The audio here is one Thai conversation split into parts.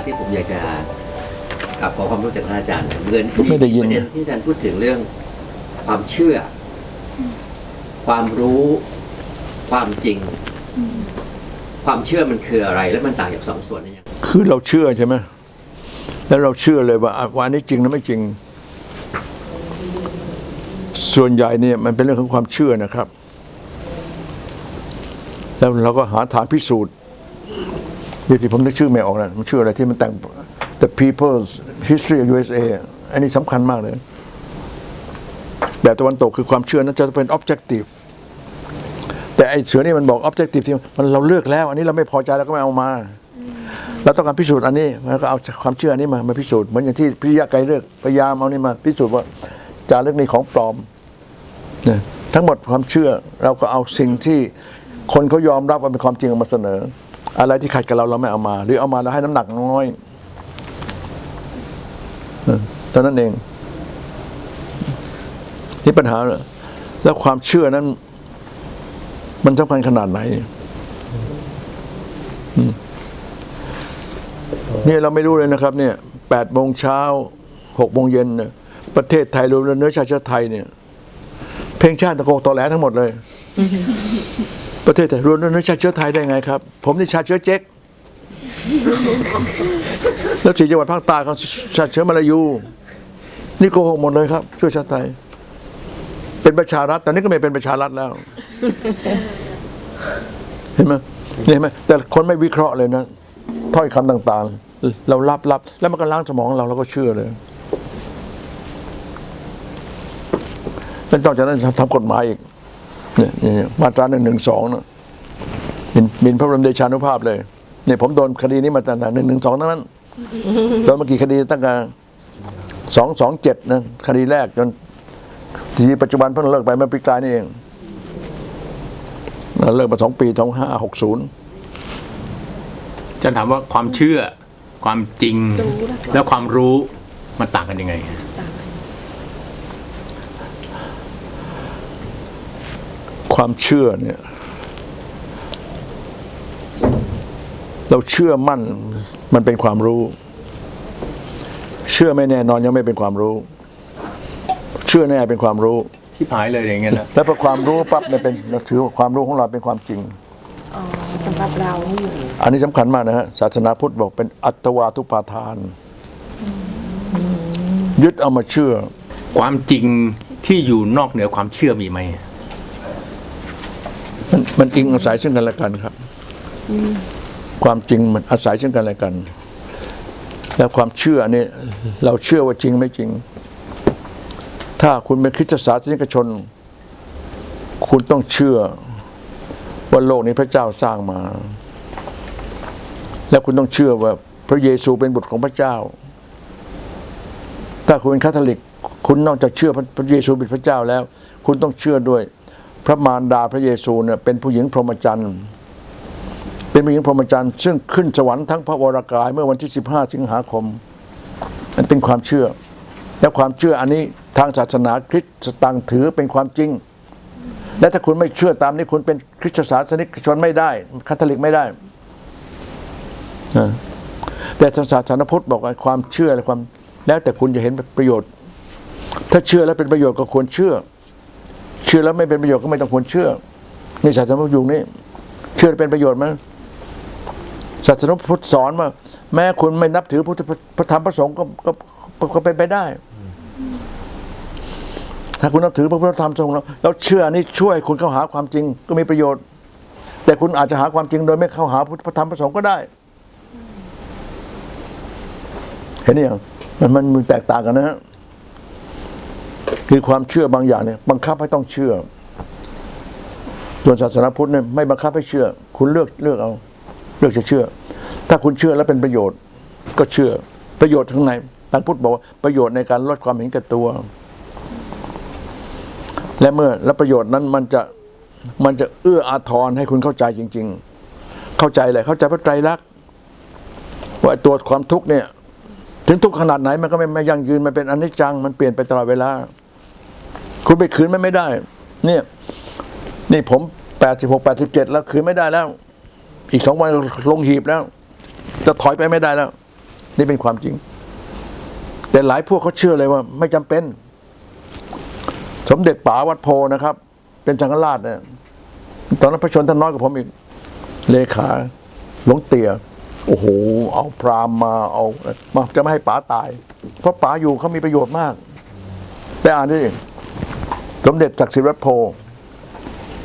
อย่างที่ผมอยากจะกลับขอความรู้จากท่านอาจารย์เนี่ยเงินไม่ได้ยินประเด็นที่อาจารย์พูดถึงเรื่อง ความเชื่อ ความรู้ความจริง ความเชื่อมันคืออะไร และมันต่างจากสองส่วนนี้ยังไงคือเราเชื่อใช่ไหมแล้วเราเชื่อเลยว่าอะว่าอันนี้จริงหรือไม่จริง ส่วนใหญ่เนี่ยมันเป็นเรื่องของความเชื่อนะครับ แล้วเราก็หาทางพิสูจน์เดี๋ยวที่ผมนึกชื่อไม่ออกนะมันชื่ออะไรที่มันแต่ง The People's History of USA อันนี้สำคัญมากเลย แบบตะวันตกคือความเชื่อนั้นจะเป็น objective แต่ไอ้เสือนี่มันบอก objective ที่มันเราเลือกแล้ว อันนี้เราไม่พอใจเราก็ไม่เอามาเราต้องการพิสูจน์อันนี้แล้วก็เอาความเชื่ออันนี้มามาพิสูจน์เหมือนอย่างที่พิยะไกรเลิกพยายามเอานี่มา พิสูจน์ว่าจารึกนี้ของปลอมเนี่ยทั้งหมดความเชื่อเราก็เอาสิ่งที่คนเขายอมรับว่าเป็นความจริงมาเสนอ อะไรที่ขัดกับเราเราไม่เอามา หรือเอามาแล้วให้น้ำหนักน้อยเออเท่านั้นเอง นี่ปัญหาแล้วความเชื่อนั้น มันสำคัญขนาดไหนเนี่ยเราไม่รู้เลยนะครับ เนี่ยแปดโมงเช้าหกโมงเย็นเนี่ยประเทศไทยรวมเนื้อชาติไทยเนี่ย เพลงชาติตะโกตอแหลทั้งหมดเลย ประเทศไทยรวมเนื้อชาติเชื้อไทยได้ไงครับ ผมนี่ชาติเชื้อเจ๊กแล้วสี่จังหวัดภาคใต้เขาชาติเชื้อมาลายู นี่โกหกหมดเลยครับช่วยชาติไทย เป็นประชารัฐตอนนี้ก็ไม่เป็นประชารัฐแล้ว เห็นไหมเนี่ยเห็นไหมแต่คนไม่วิเคราะห์เลยนะถ้อยคำต่างๆ เรารับรับแล้วมันก็ล้างสมองเราเราก็เชื่อเลยแล้วนอกจากนั้นทำทำกฎหมายอีก เนี่ยมาตราหนึ่งหนึ่งสองนะมินมินพระบรมเดชานุภาพเลยเนี่ยผมโดนคดีนี้มาตั้งแต่หนึ่งหนึ่งสองทั้งนั้นโดนมากี่คดีตั้งแต่สองสองเจ็ดนะคดีแรกจนทีปัจจุบันเพิ่งเลิกไปเมื่อปีกลายนี่เองเลิกมาสองปีสองห้าหกศูนย์จะถามว่าความเชื่อความจริงแล้วความรู้มันต่างกันยังไง ความเชื่อเนี่ย เราเชื่อมั่นมันเป็นความรู้ เชื่อไม่แน่นอนยังไม่เป็นความรู้ เชื่อแน่เป็นความรู้ที่หายเลยอย่างเงี้ยนะแล้วพอความรู้ปั๊บเนี่ยเป็นเราถือว่าความรู้ของเราเป็นความจริงอ๋อสำหรับเรานี่อันนี้สำคัญมากนะฮะศาสนาพุทธบอกเป็นอัตวาทุปาทาน ยึดเอามาเชื่อ ความจริงที่อยู่นอกเหนือความเชื่อมีไหม มันมันอิงอาศัยซึ่งกันและกันครับ ความจริงมันอาศัยซึ่งกันและกัน แล้วความเชื่อเนี่ยเราเชื่อว่าจริงไม่จริง ถ้าคุณเป็นคริสตศาสนิกชน คุณต้องเชื่อว่าโลกนี้พระเจ้าสร้างมา และคุณต้องเชื่อว่าพระเยซูเป็นบุตรของพระเจ้า ถ้าคุณเป็นคาทอลิก คุณนอกจากเชื่อพระเยซูเป็นพระเจ้าแล้ว คุณต้องเชื่อด้วย พระมารดาพระเยซูเนี่ยเป็นผู้หญิงพรหมจรรย์เป็นผู้หญิงพรหมจรรย์ซึ่งขึ้นสวรรค์ทั้งพระวรากายเมื่อวันที่ 15 สิงหาคมมันเป็นความเชื่อ และความเชื่ออันนี้ทางศาสนาคริสต์ต่างถือเป็นความจริง และถ้าคุณไม่เชื่อตามนี้คุณเป็นคริสตศาสนิกชนไม่ได้คาทอลิกไม่ได้แต่ทางศาสนาพุทธบอกว่าความเชื่อและความ แล้วแต่คุณจะเห็นประโยชน์ ถ้าเชื่อแล้วเป็นประโยชน์ก็ควรเชื่อ ชื่อแล้วไม่เป็นประโยชน์ก็ไม่ต้องควรเชื่อนี่ศาสนาพุทธอยู่นี่เชื่อเป็นประโยชน์ไหมศาสนาพุทธสอนว่าแม้คุณไม่นับถือพุทธพระธรรมพระสงฆ์ก็ก็ก็เป็นไปได้ ถ้าคุณนับถือพระพุทธธรรมสงฆ์แล้วแล้วเชื่อนี่ช่วยคุณเข้าหาความจริงก็มีประโยชน์ แต่คุณอาจจะหาความจริงโดยไม่เข้าหาพุทธธรรมพระสงฆ์ก็ได้ เห็นยังมันมันมันแตกต่างกันนะฮะ คือความเชื่อบางอย่างเนี่ยบังคับให้ต้องเชื่อ ส่วนศาสนาพุทธเนี่ยไม่บังคับให้เชื่อ คุณเลือกเลือกเอา เลือกจะเชื่อ ถ้าคุณเชื่อแล้วเป็นประโยชน์ก็เชื่อ ประโยชน์ข้งในทางพุทธบอกว่าประโยชน์ในการลดความเห็นแก่ตัว และเมื่อและประโยชน์นั้นมันจะมันจะเอื้ออาทรให้คุณเข้าใจจริง ๆ เข้าใจเลยเข้าใจพระไตรลักษณ์ว่าตัวความทุกข์เนี่ย ถึงทุกข์ขนาดไหนมันก็ไม่ไม่ยั่งยืนมันเป็นอนิจจัง มันเปลี่ยนไปตลอดเวลา คุณไปคืนมันไม่ได้ เนี่ย นี่ผมแปดสิบหกแปดสิบเจ็ดแล้วคืนไม่ได้แล้ว อีกสองวันลงหีบแล้ว จะถอยไปไม่ได้แล้ว นี่เป็นความจริง แต่หลายพวกเขาเชื่อเลยว่า ไม่จำเป็น สมเด็จป๋าวัดโพนะครับ เป็นจังหราชเนี่ยตอนนั้นพระชนท่านน้อยกว่าผมอีก เลขาหลวงเตียโอ้โห เอาพรามมาเอามาจะไม่ให้ป๋าตาย เพราะป๋าอยู่เขามีประโยชน์มากได้อ่านดิ สมเด็จศักดิ์สิทธิ์วัดโพ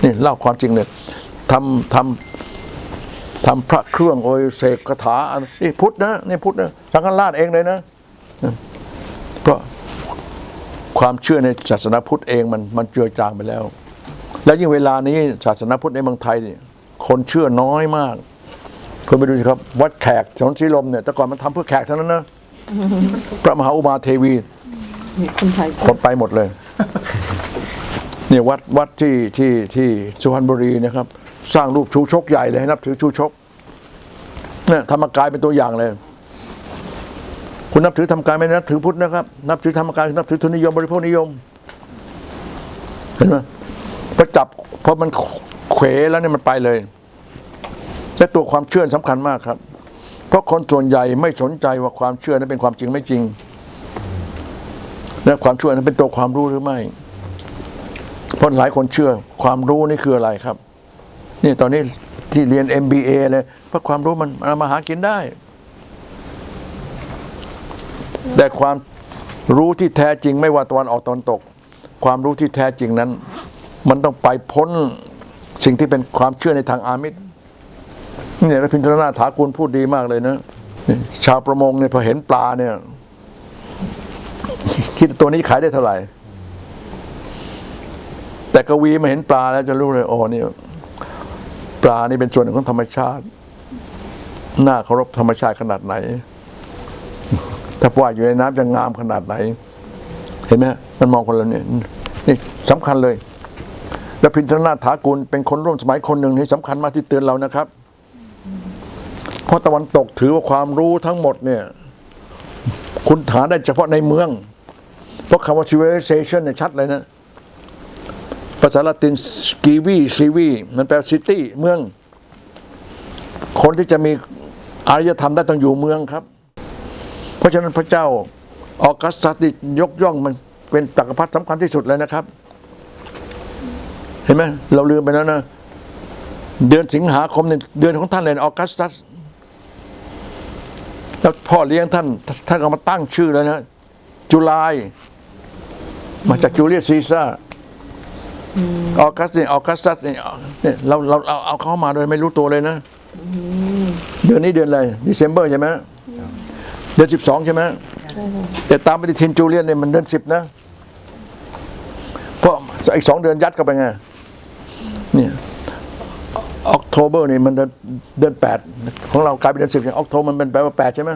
นี่เล่าความจริงเลยทำทำทำพระเครื่องโอยเสกคาถาอันนี่พุทธนะนี่พุทธนะสังฆราชเองเลยนะ เพราะความเชื่อในศาสนาพุทธเองมันมันเจือจางไปแล้ว แล้วยิ่งเวลานี้ศาสนาพุทธในเมืองไทยเนี่ยคนเชื่อน้อยมากคุณไปดูสิครับ วัดแขกถนนสีลมเนี่ยแต่ก่อนมันทำเพื่อแขกเท่านั้นนะพระมหาอุมาเทวีมีคนไทยคนไปหมดเลย เนี่ยวัดวัดที่ที่ที่สุพรรณบุรีนะครับ สร้างรูปชูชกใหญ่เลยให้นับถือชูชกเนี่ยธรรมกายเป็นตัวอย่างเลย คุณนับถือธรรมกายไม่นับถือพุทธนะครับ นับถือธรรมกายนับถือทุนนิยมบริโภคนิยม เห็นไหมพอจับพอมันเขวแล้วเนี่ยมันไปเลย และตัวความเชื่อสำคัญมากครับ เพราะคนส่วนใหญ่ไม่สนใจว่าความเชื่อนั้นเป็นความจริงไม่จริง และความเชื่อนั้นเป็นตัวความรู้หรือไม่ เพราะหลายคนเชื่อความรู้นี่คืออะไรครับ นี่ตอนนี้ที่เรียน MBA เลยเพราะความรู้มันเอามาหากินได้ แต่ความรู้ที่แท้จริงไม่ว่าตะวันออกตะวันตก ความรู้ที่แท้จริงนั้น มันต้องไปพ้นสิ่งที่เป็นความเชื่อในทางอามิตรเนี่ยพระพินทรนาถากุลพูดดีมากเลยนะชาวประมงเนี่ยพอเห็นปลาเนี่ย คิดตัวนี้ขายได้เท่าไหร่ แต่กวีมาเห็นปลาแล้วจะรู้เลยโอ้นี่ปลานี่เป็นส่วนหนึ่งของธรรมชาติน่าเคารพธรรมชาติขนาดไหน ถ้าว่ายอยู่ในน้ำจะงามขนาดไหน เห็นไหมมันมองคนละเนี่ยนี่สำคัญเลย และพินทนาถากุลเป็นคนร่วมสมัยคนหนึ่งที่สำคัญมากที่เตือนเรานะครับ เพราะตะวันตกถือว่าความรู้ทั้งหมดเนี่ย คุณหาได้เฉพาะในเมือง เพราะคำว่า civilization เนี่ยชัดเลยนะาษาละตินสกีวีซีวีมันแปลซิตี้เมือง คนที่จะมีอารยธรรมได้ต้องอยู่เมืองครับ เพราะฉะนั้นพระเจ้าออกัสซัสยกย่องมันเป็นจักรพรรดิสำคัญที่สุดเลยนะครับ เห็นไหมเราลืมไปแล้วนะ เดือนสิงหาคมเนี่ยเดือนของท่านเลยออกัสซัสแล้วพ่อเลี้ยงท่านท่านเอามาตั้งชื่อเลยนะ จุลาย มาจากจูเลียสซีซ่าร์ ออกัสเนี่ยออกัสซัสเนี่ยเนี่ยเราเราเอาเอาเข้ามาโดยไม่รู้ตัวเลยนะเดือนนี้เดือนอะไรดิเซมเบอร์ใช่ไหมเดือนสิบสองใช่ไหมแต่ตามปฏิทินจูเลียนเนี่ยมันเดือนสิบนะเพราะอีกสองเดือนยัดเข้าไปไงเนี่ยออกโทเบอร์นี่มันเดือนเดือนแปดของเรากลายเป็นเดือนสิบเนี่ยออกโทมันเป็นแปลว่าแปดใช่ไหม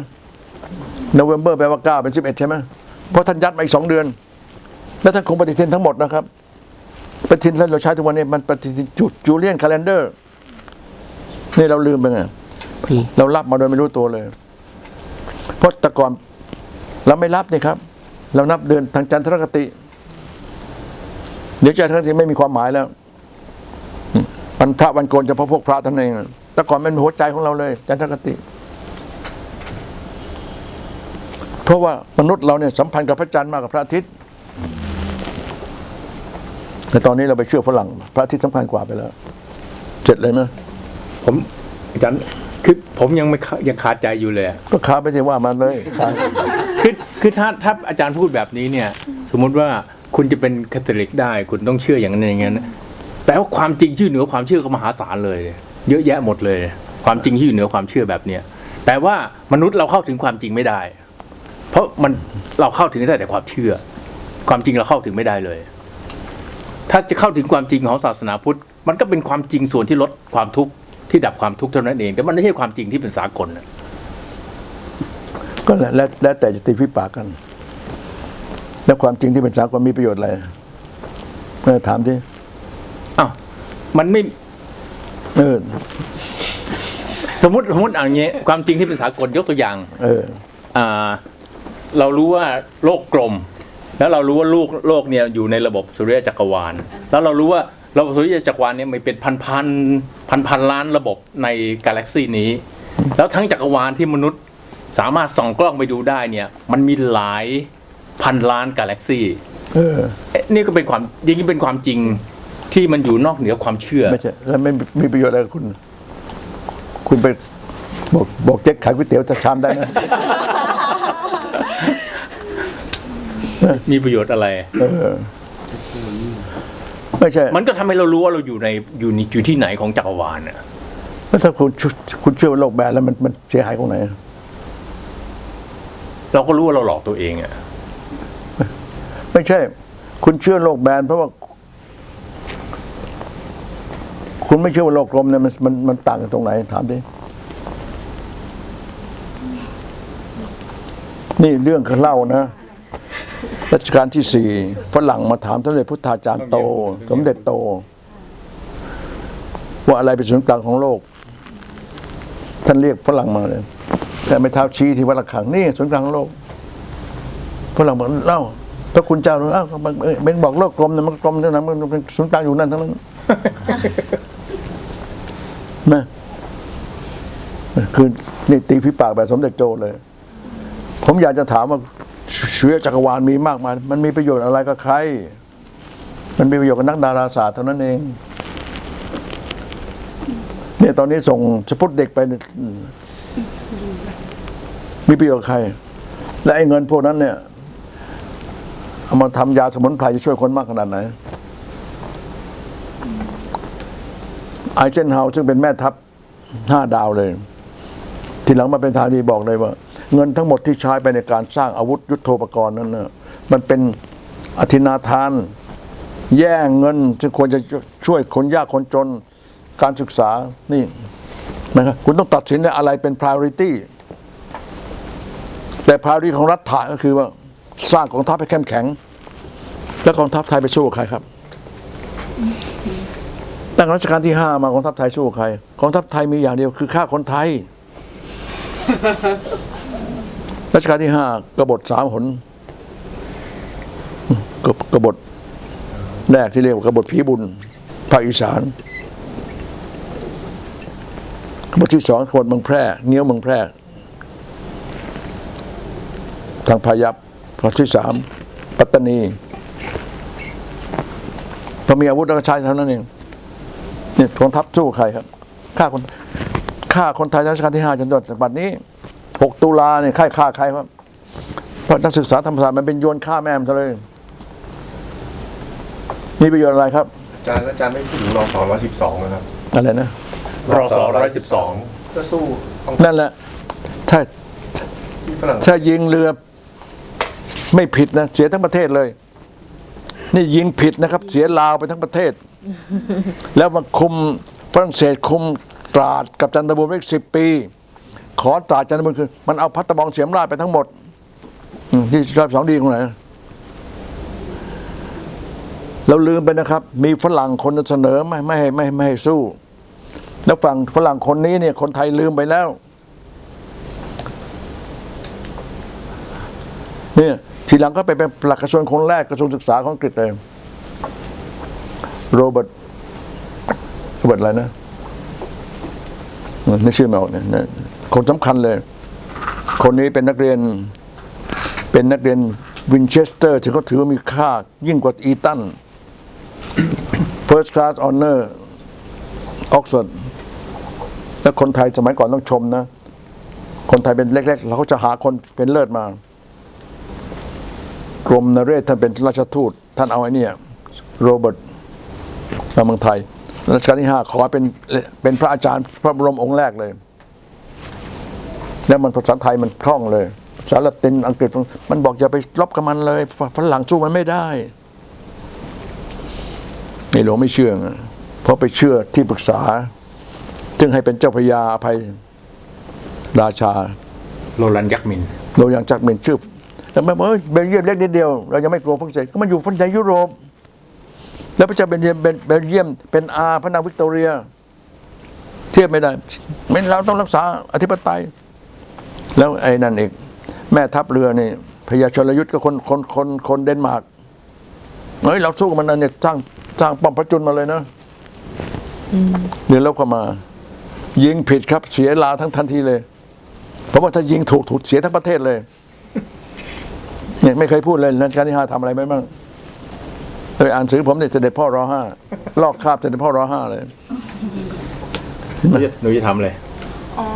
โนเวมเบอร์แปลว่าเก้าเป็นสิบเอ็ดใช่ไหมเพราะท่านยัดมาอีกสองเดือน แล้วท่านคงปฏิทินทั้งหมดนะครับ ปฏิทินที่เราใช้ทุกวันนี้มันปฏิทินจูจูเลียนคาล endar นี่เราลืมไปไงเรารับมาโดยไม่รู้ตัวเลย เพราะแต่ก่อนเราไม่รับนี่ครับ เรานับเดือนทางจันทรคติ เดี๋ยวจันทรคติไม่มีความหมายแล้ววันพระวันโกนจะพระพวกพระท่านเองแต่ก่อนเป็นหัวใจของเราเลย จันทรคติ เพราะว่ามนุษย์เราเนี่ยสัมพันธ์กับพระจันทร์มากกว่าพระอาทิตย์ แต่ตอนนี้เราไปเชื่อฝรั่ง พระอาทิตย์สำคัญกว่าไปแล้วเสร็จเลยไหมผมอาจารย์คือผมยังไม่เข้ายังคาใจอยู่เลยอะก็ค้าไปสิว่ามันเลยค้าคือคือถ้าถ้าอาจารย์พูดแบบนี้เนี่ย สมมุติว่าคุณจะเป็นคาทอลิกได้ คุณต้องเชื่ออย่างนั้นอย่างนั้นแต่ว่าความจริงที่อยู่เหนือความเชื่อก็มหาศาลเลย เยอะแยะหมดเลย ความจริงที่อยู่เหนือความเชื่อแบบเนี้ยแต่ว่ามนุษย์เราเข้าถึงความจริงไม่ได้ เพราะมันเราเข้าถึงได้แต่ความเชื่อ ความจริงเราเข้าถึงไม่ได้เลย ถ้าจะเข้าถึงความจริงของศาสนาพุทธ มันก็เป็นความจริงส่วนที่ลดความทุกข์ที่ดับความทุกข์เท่านั้นเอง แต่มันไม่ใช่ความจริงที่เป็นสากลนะก็แล้วแล้วแล้วแต่จะตีพิปากกัน แล้วความจริงที่เป็นสากลมีประโยชน์อะไรเออถามที่อ้าวมันไม่เออสมมติสมมติอย่างเงี้ยความจริงที่เป็นสากลยกตัวอย่าง เออ อ่า เรารู้ว่าโลกกลม แล้วเรารู้ว่าโลกโลกเนี่ยอยู่ในระบบสุริยะจักรวาล แล้วเรารู้ว่าระบบสุริยะจักรวาลเนี่ยมันเป็นพันพันพันพันล้านระบบในกาแล็กซีนี้ แล้วทั้งจักรวาลที่มนุษย์สามารถส่องกล้องไปดูได้เนี่ย มันมีหลายพันล้านกาแล็กซี่เออเอ๊ะนี่ก็เป็นความยิ่งเป็นความจริงที่มันอยู่นอกเหนือความเชื่อไม่ใช่แล้วไม่มีประโยชน์อะไรกับคุณ คุณไปบอกบอกเจ๊กขายก๋วยเตี๋ยวจะชามได้นะมี ประโยชน์อะไร เออ ไม่ใช่มันก็ทำให้เรารู้ว่าเราอยู่ในอยู่ในอยู่ที่ไหนของจักรวาลน่ะแล้วถ้าคุณคุณเชื่อว่าโลกแบนแล้วมันมันเสียหายตรงไหนเราก็รู้ว่าเราหลอกตัวเองอะไม่ใช่ คุณเชื่อโลกแบนเพราะว่า คุณไม่เชื่อว่าโลกกลมเนี่ยมันมันมันต่างกันตรงไหน ถามดินี่เรื่องเขาเล่านะ รัชกาลที่สี่ฝรั่งมาถามสมเด็จพุทธาจารย์โต สมเด็จโต ว่าอะไรเป็นศูนย์กลางของโลก ท่านเรียกฝรั่งมาเลย แต่ไม่เท้าชี้ที่วัดระฆังนี่ศูนย์กลางของโลกฝรั่งบอกเล่าถ้าคุณเจ้าเอ้าเอ้ยเบนบอกโลกกลมนี่ยมันกลมเท่านั้นมันเป็นศูนย์กลางอยู่นั่นทั้งนั้นนะคือนี่ตีฝีปากแบบสมเด็จโจเลย ผมอยากจะถามว่า ชื้อจักรวาลมีมากมาย มันมีประโยชน์อะไรกับใคร มันมีประโยชน์กับนักดาราศาสตร์เท่านั้นเองเนี่ยตอนนี้ส่งสปุตเด็กไปมีประโยชน์ใคร และไอ้เงินพวกนั้นเนี่ย เอามาทำยาสมุนไพรจะช่วยคนมากขนาดไหนไอเจนเฮาซึ่งเป็นแม่ทัพห้าดาวเลย ทีหลังมาเป็นทานีบอกเลยว่า เงินทั้งหมดที่ใช้ไปในการสร้างอาวุธยุโทโธปกรณ์นั้นนะมันเป็นอธินาทาน แย่งเงินซึ่งควรจะช่วยคนยากคนจนการศึกษานี่นะครับคุณต้องตัดสินว่าอะไรเป็น priority แต่ priority ของรัฐะก็คือว่าสร้างกองทัพให้เข้มแข็ง แล้วกองทัพไทยไปสู้กับใครครับตั้งรัชกาลที่ห้ามากองทัพไทยสู้กับใครกองทัพไทยมีอย่างเดียวคือฆ่าคนไทย รัชกาลที่ห้ากบฏสามหนกกบฏแรกที่เรียกว่ากบฏผีบุญภาคอีสานกบฏที่สองกบฏเมืองแพร่เงี้ยวเมืองแพร่ทางพายัพกบฏที่สามปัตตานีพอมีอาวุธแล้วก็ใช้เท่านั้นเองเนี่ยกองทัพสู้ใครครับฆ่าคนฆ่าคนไทยรัชกาลที่ห้าจนจนถึงบัดนี้ หกตุลาเนี่ยใครฆ่าใครครับเพราะนักศึกษาธรรมศาสตร์มันเป็นโยนฆ่าแม่มันซะเลยมีประโยชน์อะไรครับ อาจารย์อาจารย์ไม่พูดถึงรอสองร้อยสิบสองนะครับอะไรนะรศ112ก็สู้ต้องนั่นแหละ ถ้าที่ฝรั่งถ้ายิงเรือไม่ผิดนะ เสียทั้งประเทศเลย นี่ยิงผิดนะครับ เสียลาวไปทั้งประเทศ แล้วมาคุมฝรั่งเศสคุมตราดกับจันทบุรีอีกสิบปี ขอตราจันทบุรีคือมันเอาพัตบองเสียมราชไปทั้งหมดที่รอบสองดีตรงไหนเราลืมไปนะครับ มีฝรั่งคนเสนอไม่ไม่ให้ไม่ไม่ให้สู้ แล้วฝั่งฝรั่งคนนี้เนี่ย คนไทยลืมไปแล้ว เนี่ยทีหลังก็ไปเป็นหลักกระทรวงคนแรกกระทรวงศึกษาของอังกฤษเลยโรเบิร์ตโรเบิร์ตอะไรนะนี่ชื่อไม่ออกเนี่ย คนสำคัญเลย คนนี้เป็นนักเรียน เป็นนักเรียนวินเชสเตอร์ที่เขาถือว่ามีค่ายิ่งกว่าอีตัน First Class Honor Oxford แล้วคนไทยสมัยก่อนต้องชมนะ คนไทยเป็นเล็ก ๆ เราก็จะหาคนเป็นเลิศมากรมนเรศท่านเป็นราชทูต ท่านเอาไอ้เนี่ยโรเบิร์ตมาเมืองไทยรัชกาลที่ห้าขอเป็นเป็นพระอาจารย์พระบรมองค์แรกเลย แล้วมันภาษาไทยมันคล่องเลยภาษาละตินอังกฤษมันบอกอย่าไปรบกับมันเลยฝฝรั่งสู้มันไม่ได้ในหลวงไม่เชื่อไงเพราะไปเชื่อที่ปรึกษาจึงให้เป็นเจ้าพระยาอภัยราชา โรลันยักษ์มินเราอย่างจากเมนชื่อแต่ไม่บอกเอ้ยเบลเยียมเล็กนิดเดียว เรายังไม่กลัวฝรั่งเศสก็มาอยู่ฝรั่งเศสยุโรป แล้วพระเจ้าเบลเยียมเป็นเบลเยียมเป็นอาพระนางวิกตอเรีย เทียบไม่ได้ไม่เราต้องรักษาอธิปไตย แล้วไอ้นั่นเองแม่ทัพเรือนี่พญาชลยุทธก็คนคนคนคนเดนมาร์กเฮ้ยเราสู้กับมันนะเนี่ยสร้างสร้างป้อมพระจุลมาเลยนะเดี๋ยวเราก็มา ยิงผิดครับ เสียลาวทั้งทันทีเลย เพราะว่าถ้ายิงถูกถูกเสียทั้งประเทศเลยเนี่ยไม่เคยพูดเลยรัชกาลที่ห้าทำอะไรไหมบ้างเคยอ่านสื่อผมเนี่ยเสด็จพ่อรอห้าลอกคราบเสด็จพ่อรอห้าเลยหนูจะหนูจะทำอะไรอ๋อ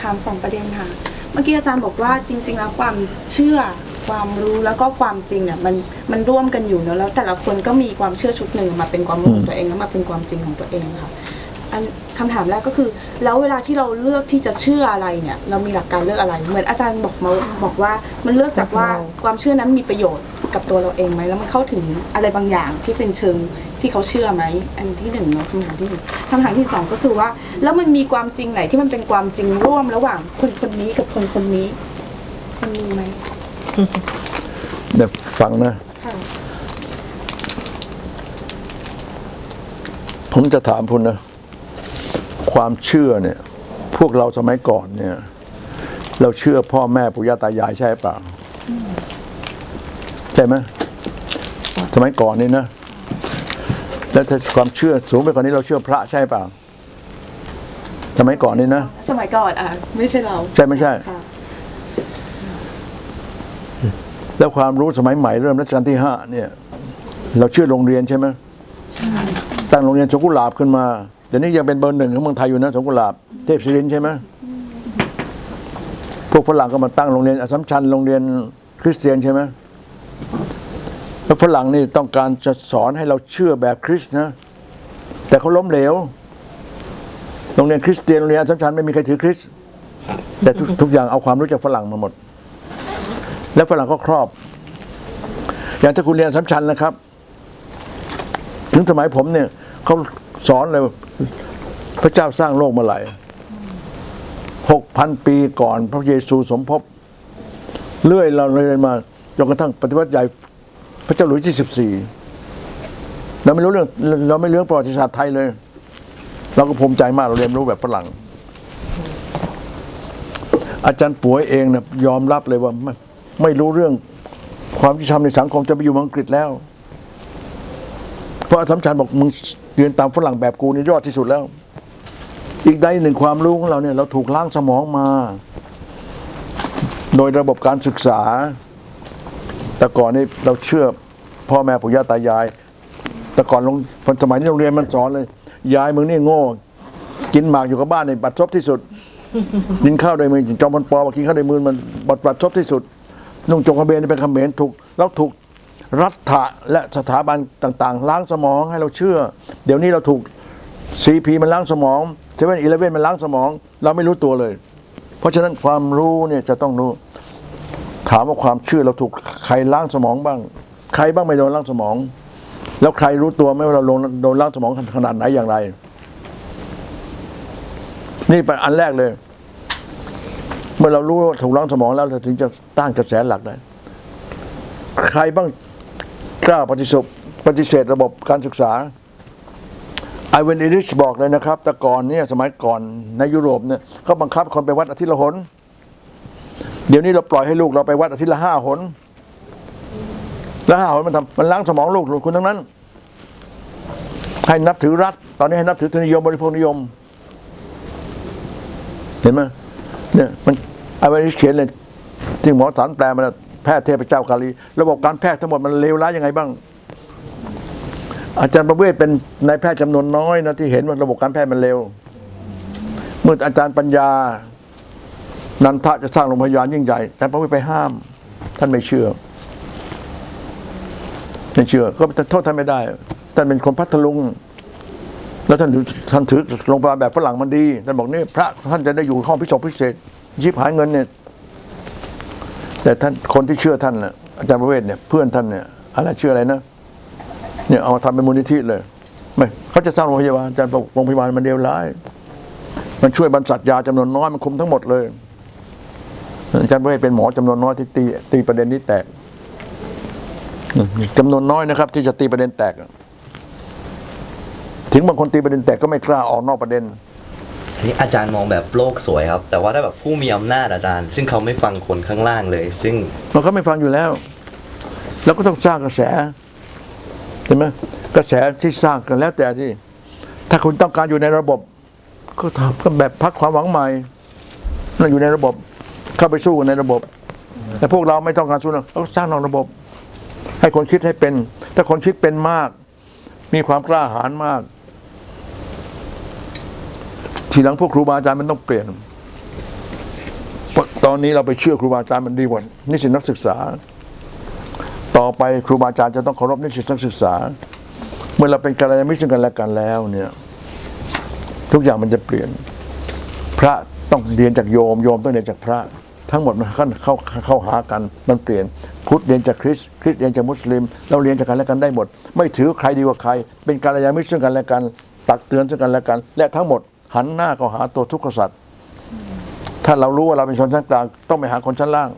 ถามสองประเด็นค่ะเมื่อกี้อาจารย์บอกว่าจริง ๆ แล้วความเชื่อความรู้แล้วก็ความจริงเนี่ยมันมันร่วมกันอยู่เนอะแล้วแต่ละคนก็มีความเชื่อชุดหนึ่งมาเป็นความรู้ของตัวเองแล้วมาเป็นความจริงของตัวเองค่ะอันคำถามแรกก็คือ แล้วเวลาที่เราเลือกที่จะเชื่ออะไรเนี่ย เรามีหลักการเลือกอะไร เหมือนอาจารย์บอกมาบอกว่ามันเลือกจากว่าความเชื่อนั้นมีประโยชน์กับตัวเราเองไหมแล้วมันเข้าถึงอะไรบางอย่างที่เป็นเชิง ที่เขาเชื่อไหมอันที่หนึ่งเนาะคำถามที่หนึ่งคำถามที่สองก็คือว่า แล้วมันมีความจริงไหนที่มันเป็นความจริงร่วมระหว่างคนคนนี้กับคนคนนี้มันมีไหมเดี๋ยวฟังนะค่ะผมจะถามคุณนะ ความเชื่อเนี่ย พวกเราสมัยก่อนเนี่ย เราเชื่อพ่อแม่ปู่ย่าตายายใช่เปล่าใช่ไหมสมัยก่อนนี่นะ แล้วถ้าความเชื่อสูงไปกว่านี้เราเชื่อพระใช่เปล่าสมัยก่อนนี่นะสมัยก่อนอะไม่ใช่เรา ใช่ไม่ใช่ค่ะแล้วความรู้สมัยใหม่เริ่มรัชกาลที่ห้าเนี่ย เราเชื่อโรงเรียนใช่ไหมตั้งโรงเรียนสวนกุหลาบขึ้นมาเดี๋ยวนี้ยังเป็นเบอร์หนึ่งของเมืองไทยอยู่นะสวนกุหลาบเทพศิรินทร์ใช่ไหมพวกฝรั่งก็มาตั้งโรงเรียนอสสัมชัญโรงเรียนคริสเตียนใช่ไหม แล้วฝรั่งนี่ต้องการจะสอนให้เราเชื่อแบบคริสต์นะ แต่เขาล้มเหลวโรงเรียนคริสเตียนโรงเรียนสัมชัญไม่มีใครถือคริสต์แต่ทุกอย่างเอาความรู้จากฝรั่งมาหมด แล้วฝรั่งก็ครอบ อย่างถ้าคุณเรียนสัมชัญนะครับ ถึงสมัยผมเนี่ยเขาสอนเลยพระเจ้าสร้างโลกมาไหร่หกพันปีก่อนพระเยซูสมภพเรื่อยเราเลยมาจนกระทั่งปฏิวัติใหญ่ พระเจ้าหลุยส์ที่สิบสี่เราไม่รู้เรื่องเราไม่เรื่องประวัติศาสตร์ไทยเลย เราก็ภูมิใจมากเราเรียนรู้แบบฝรั่ง อาจารย์ป่วยเองเนี่ยยอมรับเลยว่าไม่ไม่รู้เรื่องความยุติธรรมในสังคมจะไปอยู่มังกฤษแล้ว เพราะอาสมชัญบอกมึงเรียนตามฝรั่งแบบกูนี่ยอดที่สุดแล้ว อีกใดหนึ่งความรู้ของเราเนี่ย เราถูกล้างสมองมา โดยระบบการศึกษา แต่ก่อนนี่เราเชื่อพ่อแม่ปู่ย่าตายาย แต่ก่อนลงสมัยนี้โรงเรียนมันสอนเลย ยายมึงนี่โง่ กินหมากอยู่กับบ้านในบัดซบที่สุด กินข้าวโดยมือจอมพลปอบอกกินข้าวโดยมือมันบัดบัดซบที่สุดนุ่งจงกระเบนนี่เป็นเขมรถูกแล้วถูกรัฐะและสถาบันต่างๆ ล้างสมองให้เราเชื่อ เดี๋ยวนี้เราถูกซีพีมันล้างสมองเซเว่นอีเลเว่นมันล้างสมอง เราไม่รู้ตัวเลย เพราะฉะนั้นความรู้เนี่ยจะต้องรู้ ถามว่าความเชื่อเราถูกใครล้างสมองบ้าง ใครบ้างไม่โดนล้างสมอง แล้วใครรู้ตัวไหมว่าเราโดนล้างสมองขนาดไหนอย่างไร นี่เป็นอันแรกเลย เมื่อเรารู้ว่าถูกล้างสมองแล้วเราถึงจะตั้งกระแสหลักได้ใครบ้างกล้าปฏิเสธปฏิเสธระบบการศึกษาไอเวนอิริชบอกเลยนะครับ แต่ก่อนเนี่ยสมัยก่อนในยุโรปเนี่ยเขาบังคับคนไปวัดอาทิตย์ละหน เดี๋ยวนี้เราปล่อยให้ลูกเราไปวัดอาทิตย์ละห้าหนแล้วห้าหนมันทำมันล้างสมองลูกหลุดคุณทั้งนั้น ให้นับถือรัฐ ตอนนี้ให้นับถือทุนนิยมบริโภคนิยม เห็นไหมเนี่ยมันไอ้วันนี้เขียนเลยที่หมอสารแปลมาแล้วแพทย์เทพเจ้ากาลี ระบบการแพทย์ทั้งหมดมันเลวร้ายยังไงบ้าง อาจารย์ประเวศเป็นนายแพทย์จำนวนน้อยนะที่เห็นว่าระบบการแพทย์มันเลวเมื่ออาจารย์ปัญญา นันทะจะสร้างโรงพยาบาลยิ่งใหญ่ แต่พระวศไปห้าม ท่านไม่เชื่อไม่เชื่อ ก็โทษท่านไม่ได้ท่านเป็นคนพัทลุง แล้วท่านถือท่านถือโรงพยาบาลแบบฝรั่งมันดีท่านบอกนี่พระท่านจะได้อยู่ห้องพิเศษพิเศษยิบหายเงินเนี่ย แต่ท่านคนที่เชื่อท่านน่ะอาจารย์ประเวศเนี่ยเพื่อนท่านเนี่ยอะไรเชื่ออะไรนะเนี่ยเอามาทำเป็นมูลนิธิเลยไม่เขาจะสร้างโรงพยาบาลอาจารย์บอกโรงพยาบาลมันเดียวร้าย มันช่วยบรรษัทยาจำนวนน้อยมันคุมทั้งหมดเลย อาจารย์ประเวศเป็นหมอจำนวนน้อยที่ตีตีประเด็นนี้แตกจำนวนน้อยนะครับ ที่จะตีประเด็นแตก ถึงบางคนตีประเด็นแตกก็ไม่กล้าออกนอกประเด็นนี่อาจารย์มองแบบโลกสวยครับ แต่ว่าถ้าแบบผู้มีอำนาจอาจารย์ ซึ่งเขาไม่ฟังคนข้างล่างเลย ซึ่งมันก็ไม่ฟังอยู่แล้วแล้วก็ต้องสร้างกระแสเห็นไหมกระแสที่สร้างกันแล้วแต่ที่ ถ้าคุณต้องการอยู่ในระบบ ก็ทำก็แบบพักความหวังใหม่นั่นอยู่ในระบบ เข้าไปสู้ในระบบ แต่พวกเราไม่ต้องการสู้นะเราสร้างนอกระบบ ให้คนคิดให้เป็น ถ้าคนคิดเป็นมาก มีความกล้าหาญมาก ทีหลังพวกครูบาอาจารย์มันต้องเปลี่ยนตอนนี้เราไปเชื่อครูบาอาจารย์มันดีกว่านิสิตนักศึกษา ต่อไปครูบาอาจารย์จะต้องเคารพนิสิตนักศึกษา เมื่อเราเป็นกัลยาณมิตรซึ่งกันและกันแล้วเนี่ย ทุกอย่างมันจะเปลี่ยน พระ ต้องเรียนจากโยมโยมต้องเรียนจากพระ ทั้งหมดมันเข้าเข้าเข้าหากันมันเปลี่ยนพุทธเรียนจากคริสต์คริสต์เรียนจากมุสลิม เราเรียนจากกันและกันได้หมด ไม่ถือใครดีกว่าใคร เป็นกัลยามิตรซึ่งกันและกัน ตักเตือนซึ่งกันและกัน และทั้งหมดหันหน้าเข้าหาตัวทุกขสัตว์ถ้าเรารู้ว่าเราเป็นชนชั้นกลาง ต้องไปหาคนชั้นล่าง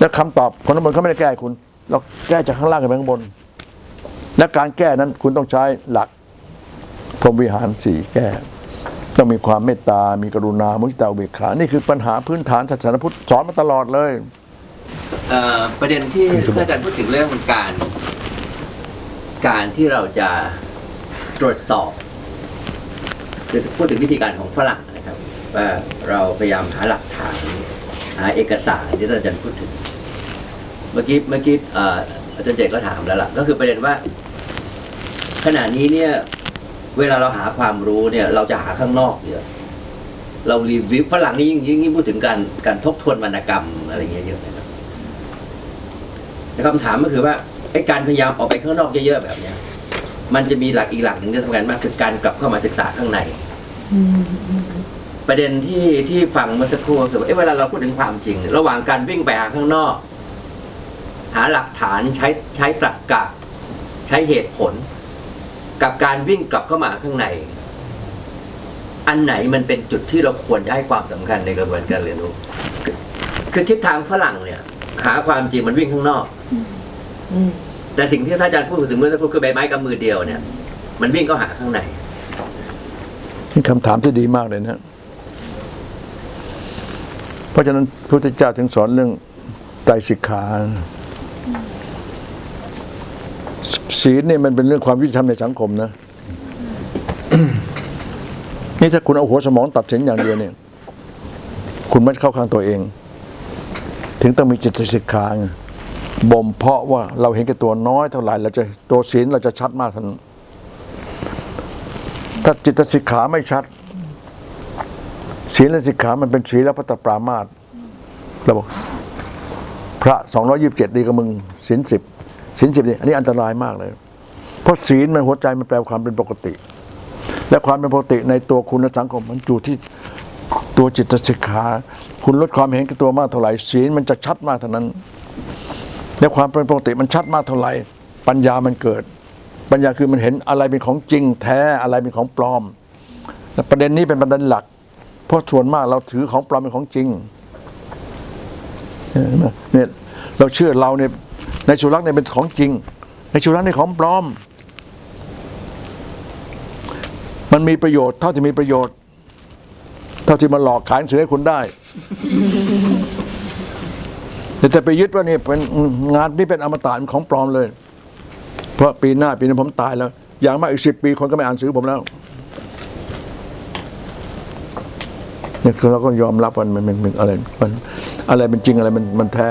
และคำตอบคนข้างบนเขาไม่ได้แก้คุณ เราแก้จากข้างล่างขึ้นไปข้างบน และการแก้นั้นคุณต้องใช้หลักพรหมวิหารสี่แก้ ต้องมีความเมตตา มีกรุณา มุทิตาเบกขา นี่คือปัญหาพื้นฐานศาสนาพุทธสอนมาตลอดเลย เอ่อประเด็นที่ท่านอาจารย์พูดถึงเรื่องการ การที่เราจะตรวจสอบคือพูดถึงวิธีการของฝรั่งนะครับ ว่าเราพยายามหาหลักฐานหาเอกสารที่ท่านอาจารย์พูดถึง เมื่อกี้เมื่อกี้อาจารย์เจก็ถามแล้วล่ะ ก็คือประเด็นว่า ขณะนี้เนี่ย เวลาเราหาความรู้เนี่ยเราจะหาข้างนอกเยอะเรารีวิวฝรั่งนี่ยิ่งยิ่งพูดถึงการการทบทวนวรรณกรรมอะไรเงี้ยเยอะนะครับแต่คำถามก็คือว่าไอ้การพยายามออกไปข้างนอกเยอะๆแบบเนี้ย มันจะมีหลักอีกหลักหนึ่งที่สำคัญมากคือการกลับเข้ามาศึกษาข้างในประเด็นที่ที่ฟังเมื่อสักครู่คือว่าเอ้เวลาเราพูดถึงความจริง ระหว่างการวิ่งไปหาข้างนอก หาหลักฐานใช้ใช้ตรรกกะ ใช้เหตุผล กับการวิ่งกลับเข้ามาข้างใน อันไหนมันเป็นจุดที่เราควรจะให้ความสำคัญในกระบวนการเรียนรู้คือคือทิศทางฝรั่งเนี่ย หาความจริงมันวิ่งข้างนอกแต่สิ่งที่ท่านอาจารย์พูดถึงเมื่อสักครู่คือใบไม้กับมือเดียวเนี่ย มันวิ่งเข้าหาข้างในนี่คำถามที่ดีมากเลยนะเพราะฉะนั้นพระพุทธเจ้าถึงสอนเรื่องไตรสิกขา ศีลเนี่ยมันเป็นเรื่องความยุติธรรมในสังคมนะ นี่ถ้าคุณเอาหัวสมองตัดสินอย่างเดียวเนี่ย คุณไม่เข้าข้างตัวเอง ถึงต้องมีจิตสิกขาไงบ่มเพาะว่าเราเห็นแก่ตัวน้อยเท่าไหร่เราจะตัวศีลเราจะชัดมากเท่านั้นถ้าจิตสิกขาไม่ชัดศีลและสิกขามันเป็นศีลและพัตตปรามาสเราบอกพระสองร้อยิบเจ็ดดีกับมึงศีลสิบ ศีลสิบนี่อันนี้อันตรายมากเลย เพราะศีลมันหัวใจมันแปลความเป็นปกติ และความเป็นปกติในตัวคุณและสังคมมันอยู่ที่ตัวจิตสิกขาคุณลดความเห็นแก่ตัวมากเท่าไหร่ศีลมันจะชัดมากเท่านั้นและความเป็นปกติมันชัดมากเท่าไหร่ ปัญญามันเกิด ปัญญาคือมันเห็นอะไรเป็นของจริงแท้อะไรเป็นของปลอมและประเด็นนี้เป็นประเด็นหลัก เพราะส่วนมากเราถือของปลอมเป็นของจริงเนี่ยเราเชื่อเราเนี่ย ในสุรักษ์เนี่ยเป็นของจริง ในสุรักษ์เนี่ยของปลอม มันมีประโยชน์เท่าที่มีประโยชน์ เท่าที่มาหลอกขายหนังสือให้คุณได้แต่ไปยึดว่านี่เป็นงานนี่เป็นอมตะเป็นของปลอมเลย เพราะปีหน้าปีนี้ผมตายแล้ว อย่างมากอีกสิบปีคนก็ไม่อ่านสือผมแล้วเนี่ยคือเราก็ยอมรับมันมันมันอะไรมันอะไรเป็นจริงอะไรมันมันแท้